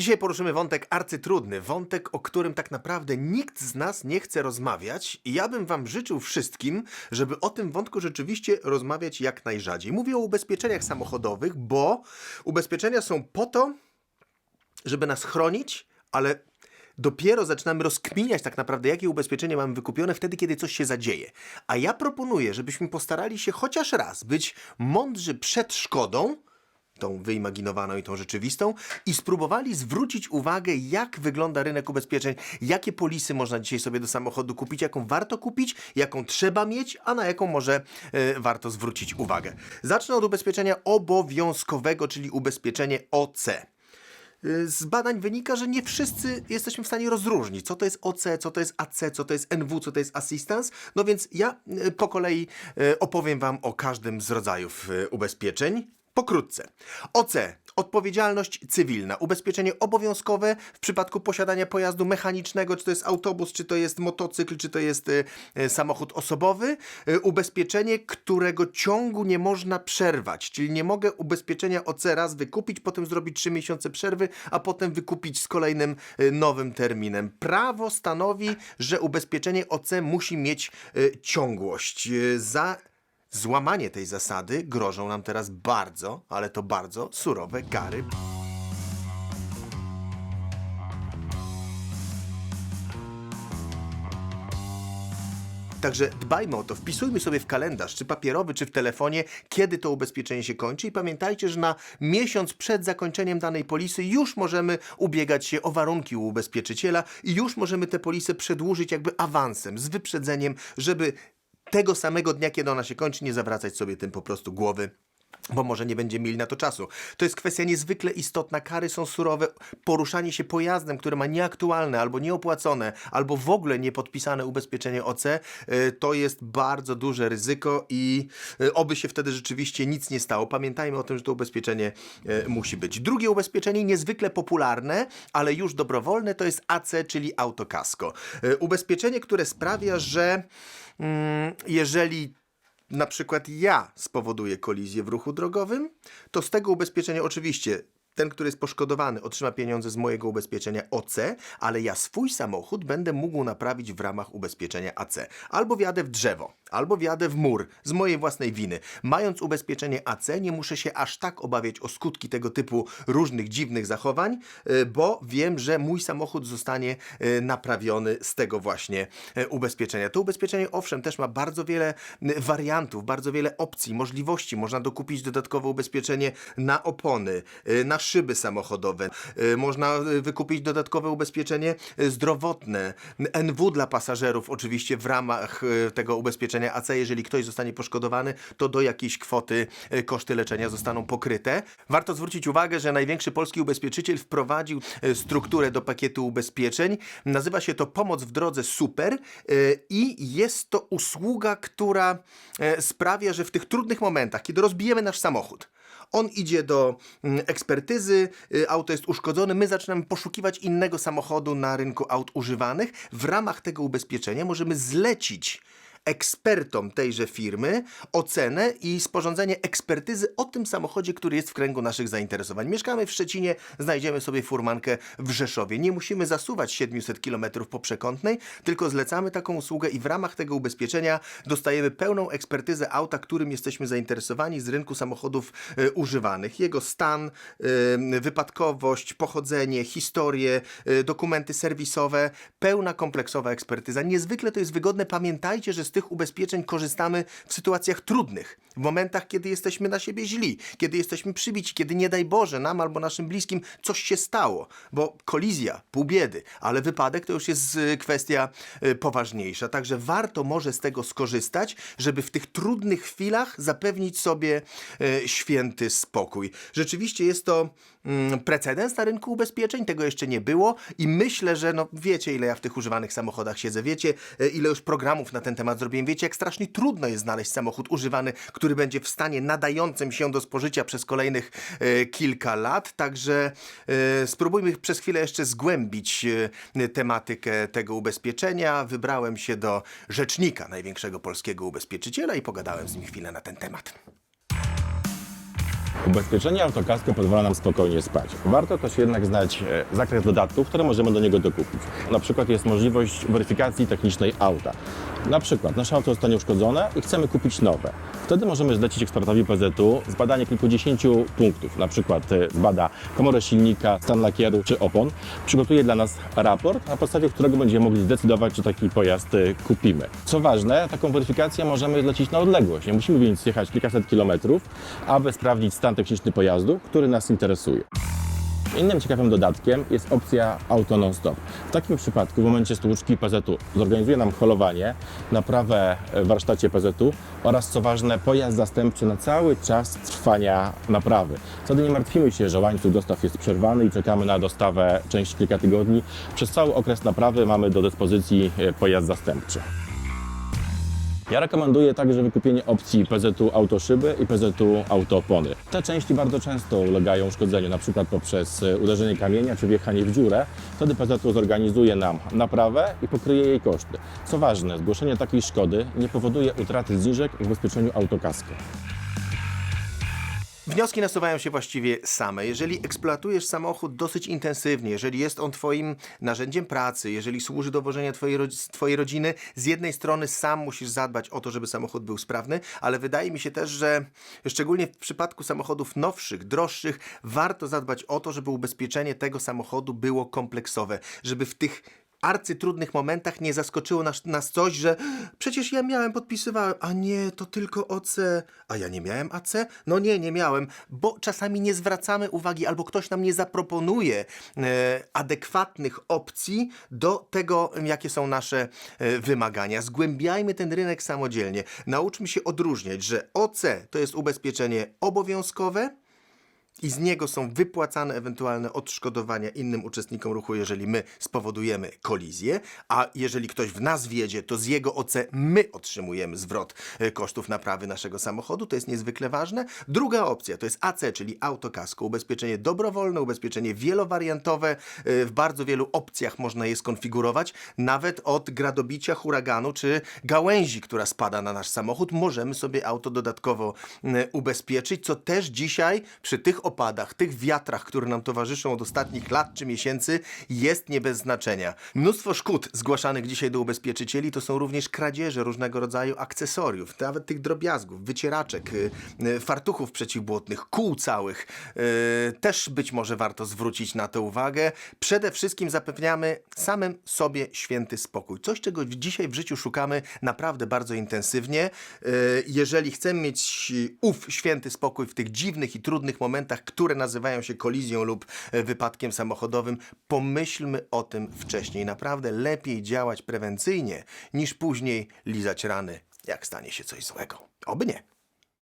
Dzisiaj poruszymy wątek arcytrudny, wątek, o którym tak naprawdę nikt z nas nie chce rozmawiać i ja bym wam życzył wszystkim, żeby o tym wątku rzeczywiście rozmawiać jak najrzadziej. Mówię o ubezpieczeniach samochodowych, bo ubezpieczenia są po to, żeby nas chronić, ale dopiero zaczynamy rozkminiać tak naprawdę, jakie ubezpieczenie mamy wykupione wtedy, kiedy coś się zadzieje. A ja proponuję, żebyśmy postarali się chociaż raz być mądrzy przed szkodą, tą wyimaginowaną i tą rzeczywistą, i spróbowali zwrócić uwagę, jak wygląda rynek ubezpieczeń, jakie polisy można dzisiaj sobie do samochodu kupić, jaką warto kupić, jaką trzeba mieć, a na jaką może e, warto zwrócić uwagę. Zacznę od ubezpieczenia obowiązkowego, czyli ubezpieczenie OC. Z badań wynika, że nie wszyscy jesteśmy w stanie rozróżnić, co to jest OC, co to jest AC, co to jest NW, co to jest assistance. No więc ja e, po kolei e, opowiem Wam o każdym z rodzajów e, ubezpieczeń. Pokrótce. OC. Odpowiedzialność cywilna. Ubezpieczenie obowiązkowe w przypadku posiadania pojazdu mechanicznego, czy to jest autobus, czy to jest motocykl, czy to jest e, e, samochód osobowy. E, ubezpieczenie, którego ciągu nie można przerwać, czyli nie mogę ubezpieczenia OC raz wykupić, potem zrobić 3 miesiące przerwy, a potem wykupić z kolejnym e, nowym terminem. Prawo stanowi, że ubezpieczenie OC musi mieć e, ciągłość. E, Za Złamanie tej zasady grożą nam teraz bardzo, ale to bardzo surowe kary. Także dbajmy o to, wpisujmy sobie w kalendarz, czy papierowy, czy w telefonie, kiedy to ubezpieczenie się kończy i pamiętajcie, że na miesiąc przed zakończeniem danej polisy już możemy ubiegać się o warunki u ubezpieczyciela i już możemy tę polisę przedłużyć jakby awansem, z wyprzedzeniem, żeby tego samego dnia, kiedy ona się kończy, nie zawracać sobie tym po prostu głowy. Bo może nie będzie mieli na to czasu. To jest kwestia niezwykle istotna. Kary są surowe. Poruszanie się pojazdem, które ma nieaktualne, albo nieopłacone, albo w ogóle niepodpisane ubezpieczenie OC, y, to jest bardzo duże ryzyko i y, oby się wtedy rzeczywiście nic nie stało. Pamiętajmy o tym, że to ubezpieczenie y, musi być. Drugie ubezpieczenie, niezwykle popularne, ale już dobrowolne, to jest AC, czyli autokasko. Ubezpieczenie, które sprawia, że mm, jeżeli na przykład ja spowoduję kolizję w ruchu drogowym, to z tego ubezpieczenia oczywiście ten, który jest poszkodowany, otrzyma pieniądze z mojego ubezpieczenia OC, ale ja swój samochód będę mógł naprawić w ramach ubezpieczenia AC. Albo wjadę w drzewo, albo wjadę w mur z mojej własnej winy. Mając ubezpieczenie AC, nie muszę się aż tak obawiać o skutki tego typu różnych dziwnych zachowań, y, bo wiem, że mój samochód zostanie y, naprawiony z tego właśnie y, ubezpieczenia. To ubezpieczenie, owszem, też ma bardzo wiele wariantów, bardzo wiele opcji, możliwości. Można dokupić dodatkowe ubezpieczenie na opony, na szyby samochodowe. Y, Można y, wykupić dodatkowe ubezpieczenie y, zdrowotne, NW dla pasażerów, oczywiście w ramach tego ubezpieczenia AC. Jeżeli ktoś zostanie poszkodowany, to do jakiejś kwoty koszty leczenia zostaną pokryte. Warto zwrócić uwagę, że największy polski ubezpieczyciel wprowadził strukturę do pakietu ubezpieczeń. Nazywa się to Pomoc w drodze Super i jest to usługa, która e, sprawia, że w tych trudnych momentach, kiedy rozbijemy nasz samochód, on idzie do mm, ekspertyzy, y, auto jest uszkodzone, my zaczynamy poszukiwać innego samochodu na rynku aut używanych. W ramach tego ubezpieczenia możemy zlecić ekspertom tejże firmy ocenę i sporządzenie ekspertyzy o tym samochodzie, który jest w kręgu naszych zainteresowań. Mieszkamy w Szczecinie, znajdziemy sobie furmankę w Rzeszowie. Nie musimy zasuwać 700 km po przekątnej, tylko zlecamy taką usługę i w ramach tego ubezpieczenia dostajemy pełną ekspertyzę auta, którym jesteśmy zainteresowani z rynku samochodów e, używanych. Jego stan, e, wypadkowość, pochodzenie, historię, e, dokumenty serwisowe, pełna kompleksowa ekspertyza. Niezwykle to jest wygodne. Pamiętajcie, że z tych ubezpieczeń korzystamy w sytuacjach trudnych, w momentach, kiedy jesteśmy na siebie źli, kiedy jesteśmy przybici, kiedy nie daj Boże nam albo naszym bliskim coś się stało, bo kolizja, pół biedy, ale wypadek to już jest y, kwestia y, poważniejsza. Także warto może z tego skorzystać, żeby w tych trudnych chwilach zapewnić sobie y, święty spokój. Rzeczywiście jest to mm, precedens na rynku ubezpieczeń, tego jeszcze nie było i myślę, że no wiecie ile ja w tych używanych samochodach siedzę, wiecie ile już programów na ten temat zrobiłem, wiecie jak strasznie trudno jest znaleźć samochód używany, który będzie w stanie nadającym się do spożycia przez kolejnych e, kilka lat, także e, spróbujmy przez chwilę jeszcze zgłębić e, tematykę tego ubezpieczenia. Wybrałem się do rzecznika największego polskiego ubezpieczyciela i pogadałem z nim chwilę na ten temat. Ubezpieczenie autokasko pozwala nam spokojnie spać. Warto też jednak znać e, zakres dodatków, które możemy do niego dokupić. Na przykład jest możliwość weryfikacji technicznej auta. Na przykład nasze auto zostanie uszkodzone i chcemy kupić nowe. Wtedy możemy zlecić ekspertowi PZU zbadanie kilkudziesięciu punktów. Na przykład e, zbada komorę silnika, stan lakieru czy opon. Przygotuje dla nas raport, na podstawie którego będziemy mogli zdecydować, czy taki pojazd e, kupimy. Co ważne, taką weryfikację możemy zlecić na odległość. Nie musimy więc jechać kilkaset kilometrów, aby sprawdzić stan techniczny pojazdu, który nas interesuje. Innym ciekawym dodatkiem jest opcja Auto Non-Stop. W takim przypadku w momencie stłuczki PZU zorganizuje nam holowanie, naprawę w warsztacie PZU oraz co ważne pojazd zastępczy na cały czas trwania naprawy. Wtedy nie martwimy się, że łańcuch dostaw jest przerwany i czekamy na dostawę części kilka tygodni. Przez cały okres naprawy mamy do dyspozycji e, pojazd zastępczy. Ja rekomenduję także wykupienie opcji PZU Autoszyby i PZU Autoopony. Te części bardzo często ulegają uszkodzeniu, przykład poprzez e, uderzenie kamienia czy wjechanie w dziurę. Wtedy PZU zorganizuje nam naprawę i pokryje jej koszty. Co ważne, zgłoszenie takiej szkody nie powoduje utraty zniżek w ubezpieczeniu autokasko. Wnioski nasuwają się właściwie same. Jeżeli eksploatujesz samochód dosyć intensywnie, jeżeli jest on Twoim narzędziem pracy, jeżeli służy do wożenia twojej, twojej rodziny, z jednej strony sam musisz zadbać o to, żeby samochód był sprawny, ale wydaje mi się też, że szczególnie w przypadku samochodów nowszych, droższych, warto zadbać o to, żeby ubezpieczenie tego samochodu było kompleksowe, żeby w tych arcytrudnych momentach nie zaskoczyło nas, nas coś, że przecież ja miałem, podpisywałem, a nie, to tylko OC, a ja nie miałem AC? No nie, nie miałem, bo czasami nie zwracamy uwagi albo ktoś nam nie zaproponuje e, adekwatnych opcji do tego, jakie są nasze e, wymagania. Zgłębiajmy ten rynek samodzielnie. Nauczmy się odróżniać, że OC to jest ubezpieczenie obowiązkowe, i z niego są wypłacane ewentualne odszkodowania innym uczestnikom ruchu, jeżeli my spowodujemy kolizję, a jeżeli ktoś w nas wjedzie, to z jego OC my otrzymujemy zwrot e, kosztów naprawy naszego samochodu, to jest niezwykle ważne. Druga opcja to jest AC, czyli autokasko, ubezpieczenie dobrowolne, ubezpieczenie wielowariantowe, e, w bardzo wielu opcjach można je skonfigurować, nawet od gradobicia, huraganu czy gałęzi, która spada na nasz samochód, możemy sobie auto dodatkowo e, ubezpieczyć, co też dzisiaj przy tych opadach, tych wiatrach, które nam towarzyszą od ostatnich lat czy miesięcy, jest nie bez znaczenia. Mnóstwo szkód zgłaszanych dzisiaj do ubezpieczycieli to są również kradzieże różnego rodzaju akcesoriów, nawet tych drobiazgów, wycieraczek, y, y, fartuchów przeciwbłotnych, kół całych. Y, Też być może warto zwrócić na to uwagę. Przede wszystkim zapewniamy samym sobie święty spokój. Coś, czego dzisiaj w życiu szukamy naprawdę bardzo intensywnie. Jeżeli chcemy mieć ów święty spokój w tych dziwnych i trudnych momentach, które nazywają się kolizją lub e, wypadkiem samochodowym, pomyślmy o tym wcześniej. Naprawdę lepiej działać prewencyjnie, niż później lizać rany, jak stanie się coś złego. Oby nie.